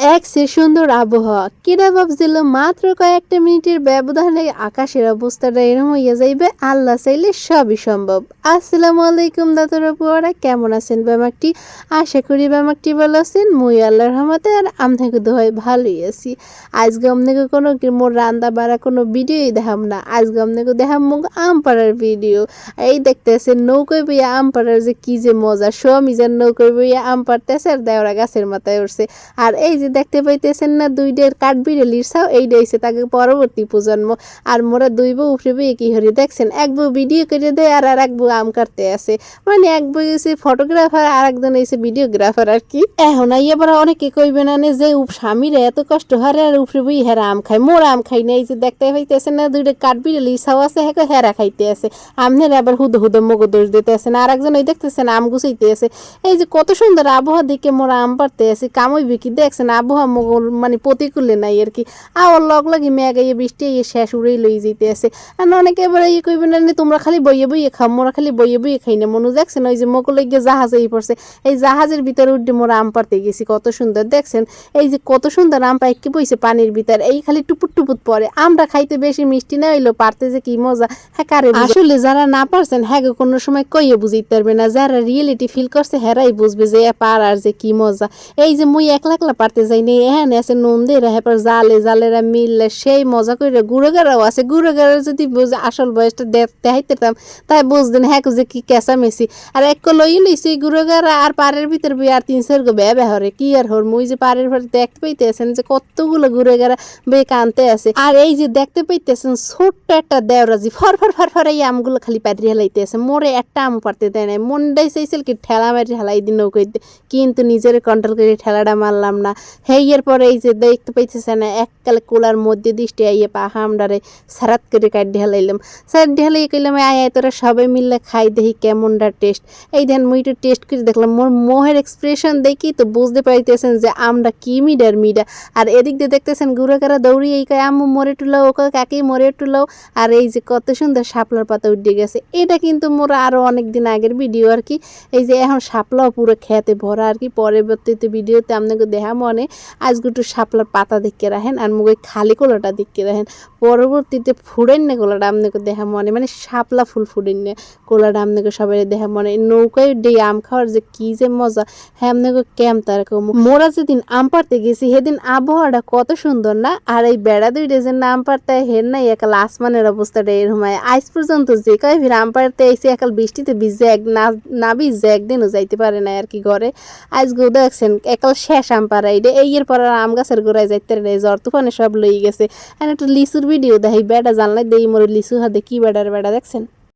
Uh. সে সুন্দর আবহাওয়া। কিরা ভাবছিল মাত্র কয়েকটা মিনিটের ব্যবধানে আকাশের অবস্থাটা এরম হইয়া যাইবে, আল্লাহ চাইলে সবই সম্ভব। আসসালামু আলাইকুম আপুয়ারা কেমন আছেন ব্যামাকটি? আশা করি ব্যামাকটি ভালো আছেন, মুই আল্লাহর রহমতে আর আমনাকে দোহাই ভালোই আছি। আজকে আমনাকে কোনো মোর রান্দা বাড়া কোনো ভিডিওই দেখাম না। আজকে আমনাকে দেখাম মুখ আম পাড়ার ভিডিও। এই দেখতেছেন নৌকোয় বইয়া আম পাড়ার যে কি যে মজা সমিজার নৌকোয় বইয়া আম পাড়তেছে আর দেওরা গাছের মাথায় উঠছে আর এই যে দেখতে পাইতেছেন না দুইটার কাঠবিড়ালির ছাও এইটা হইছে তাকে পরবর্তী প্রজন্ম। আর মোরা দুই বউ উপরে বই কি হরি দেখছেন? এক বউ ভিডিও করে দেয় আর আর এক বউ আম কাটতে আসে। মানে এক বই হইছে ফটোগ্রাফার আর একজন হইছে ভিডিওগ্রাফার আর কি। এখন পরে অনেকে কইবে না যে স্বামীরা এত কষ্ট হারে আর উপরে বই হেরা আম খায়, মোরা আম খাই না এই যে দেখতে পাইতেছেন না দুইটা কাঠবিড়ালি ছাও আছে হ্যাঁ হেরা খাইতে আছে আমনের আবার হুদ হুদ মগো দোষ দিতে আছেন আর একজন ওই দেখতেছেন আম গুছাইতে আছে এই যে কত সুন্দর আবহাওয়া দিকে মোরা আম পারতে আছে কামই বিকি দেখছেন? আবহাওয়া মানে প্রতিকূলে নাই আর কি আবার লগ লাগি মেঘ আইয়ে বৃষ্টি আইয়ে শেষ উড়েই লই যেতে আছে আর অনেকে এবার ইয়ে কইবে না তোমরা খালি বইয়ে বইয়ে খাও, মোরা খালি বইয়ে বইয়ে খাই না। মনু দেখছেন, ওই যে মগল গিয়ে জাহাজ এই পড়ছে। এই জাহাজের ভিতরে উঠে মোরা আম পারতে গেছি, কত সুন্দর। দেখছেন, এই যে কত সুন্দর আম পাইকে বইছে পানির ভিতর। এই খালি টুপুট টুপুট পরে আমরা খাইতে বেশি মিষ্টি না হইল পারতে যে কি মজা। হ্যাঁ কারে আসলে যারা না পারছেন হ্যাঁ কোনো সময় কইয়ে বুঝিতে পারবে না। যারা রিয়েলিটি ফিল করছে, হেরাই বুঝবে যে পার আর যে কি মজা। এই যে মুই একলা একলা পারতে যাই নি হ্যাঁ আছে নন্দে হেপার জালে, জালেরা মিললে সেই মজা করে গুড়োগারাও আছে। গুড়োগারা যদি আসল বয়সটা দেখাইতেতাম, তাই বুঝতেন হ্যাঁ যে কি কেঁচা মেসি আর এক লই লইছি গুড়োগারা আর পাড়ের ভিতর বই আর তিন চার গো বে হরে কি আর হর মুই যে পাড়ের ঘরে দেখতে পাইতেছেন যে কতগুলো গুড়োগারা বে কানতে আছে। আর এই যে দেখতে পাইতেছেন ছোট্ট একটা দেওরাজি, ফর ফর ফর ফর এই আমগুলো খালি পাড়ি হেলাইতে আছে মোরে একটা আম পারতে দেয় নাই। মনটাই চাইছিল কি ঠেলা মারি হেলাই দিন নৌকইতে কিন্তু নিজের কন্ট্রোল করে ঠেলাটা মারলাম না। হেইয়ের পরে এই যে দেখতে পাইতেছে না, এককালে কোলার মধ্যে দৃষ্টি আইয়ে পা হামডারে সারাত করে কাট ঢেলাইলাম সারাত ঢেলাই কইলাম, আয় আয়, তোরা সবাই মিললে খাই দেখি কেমনটা টেস্ট। এই দেন মুই টেস্ট করে দেখলাম, মোর মোহের এক্সপ্রেশন দেখি তো বুঝতে পাইতেছেন যে আমরা কি মিডার মিডা। আর এদিক দিয়ে দেখতেছেন গুড়াকারা দৌড়ি এই কয়, আম্মু, মরে টুলাও ওকে কাকি মরে টুলাও আর এই যে কত সুন্দর শাপলার পাতা উঠে গেছে। এটা কিন্তু মোর আরও অনেক দিন আগের ভিডিও আর কি। এই যে এখন শাপলাও পুরো খেতে ভরা আর কি। পরবর্তীতে ভিডিওতে আপনাকে দেখা মনে আজকে একটু শাপলার পাতা দেখে রাখেন আর মুখে খালি কোলাটা দেখে রাখেন। পরবর্তীতে ফুড়েন না কোলাটা আপনাকে দেখা মনে মানে শাপলা ফুল ফুড়েন না কোলাটা আপনাকে সবাই দেখা মনে নৌকায় ডে আম খাওয়ার যে কি যে মজা হ্যাঁ আপনাকে ক্যাম তার মোরা যেদিন আম পারতে গেছি, সেদিন আবহাওয়াটা কত সুন্দর না? আর এই বেড়া দুইটা যে আম পারতে হের নাই, একাল আসমানের অবস্থাটা এরকম আজ পর্যন্ত যে কয় ফির আম পারতে এসে একাল বৃষ্টিতে ভিজে এক না ভিজে একদিনও যাইতে পারে না আর কি ঘরে। আজ গো দেখছেন, একাল শেষ আম পারা এই এর পর আম গাছের গোড়ায় যাইতে রে জ্বর তুফানে সব লই গেছে। আর একটু লিচুর ভিডিও দেখাই বেড়া জানলাই দেই মোর লিচু হাতে কি বেড়ার বেড়া দেখছেন?